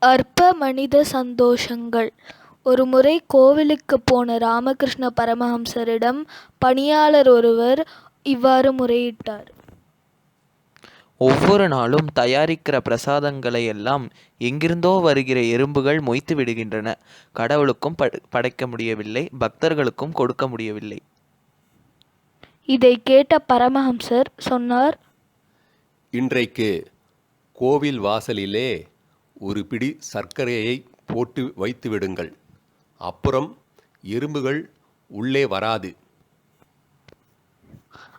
அற்ப மனித சந்தோஷங்கள். ஒருமுறை கோவிலுக்குப் போன ராமகிருஷ்ண பரமஹம்சரிடம் பணியாளர் ஒருவர் இவ்வாறு முறையிட்டார். ஒவ்வொரு நாளும் தயாரிக்கிற பிரசாதங்களை எல்லாம் எங்கிருந்தோ வருகிற எறும்புகள் மொய்த்து விடுகின்றன. கடவுளுக்கும் பட- படைக்க முடியவில்லை பக்தர்களுக்கும் கொடுக்க முடியவில்லை. இதை கேட்ட பரமஹம்சர் சொன்னார் இன்றைக்கு கோவில் வாசலிலே ஒரு பிடி சர்க்கரையை போட்டு வைத்து விடுங்கள். அப்புறம் எறும்புகள் உள்ளே வராது.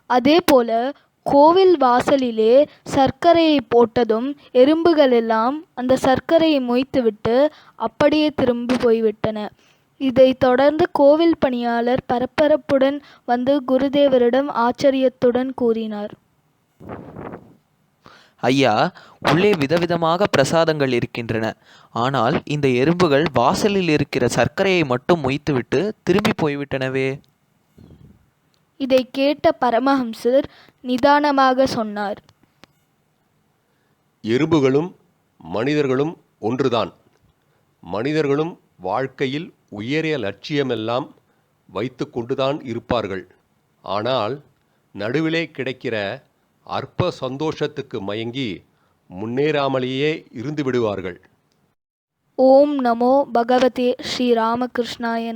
அதே போல கோவில் வாசலிலே சர்க்கரையை போட்டதும் எறும்புகள் எல்லாம் அந்த சர்க்கரையை மொய்த்துவிட்டு அப்படியே திரும்பி போய்விட்டன. இதைத் தொடர்ந்து கோவில் பணியாளர் பரபரப்புடன் வந்து குருதேவரிடம் ஆச்சரியத்துடன் கூறினார். ஐயா உள்ளே விதவிதமாக பிரசாதங்கள் இருக்கின்றன. ஆனால் இந்த எறும்புகள் வாசலில் இருக்கிற சர்க்கரையை மட்டும் மொய்த்துவிட்டு திரும்பி போய்விட்டனவே? இதை கேட்ட பரமஹம்சர் நிதானமாக சொன்னார். எறும்புகளும் மனிதர்களும் ஒன்றுதான். மனிதர்களும் வாழ்க்கையில் உயரிய லட்சியமெல்லாம் வைத்து கொண்டுதான் இருப்பார்கள். ஆனால் நடுவிலே கிடைக்கிற அற்ப சந்தோஷத்துக்கு மயங்கி முன்னேறாமலேயே இருந்து விடுவார்கள். ஓம் நமோ பகவதே ஸ்ரீ ராமகிருஷ்ணாய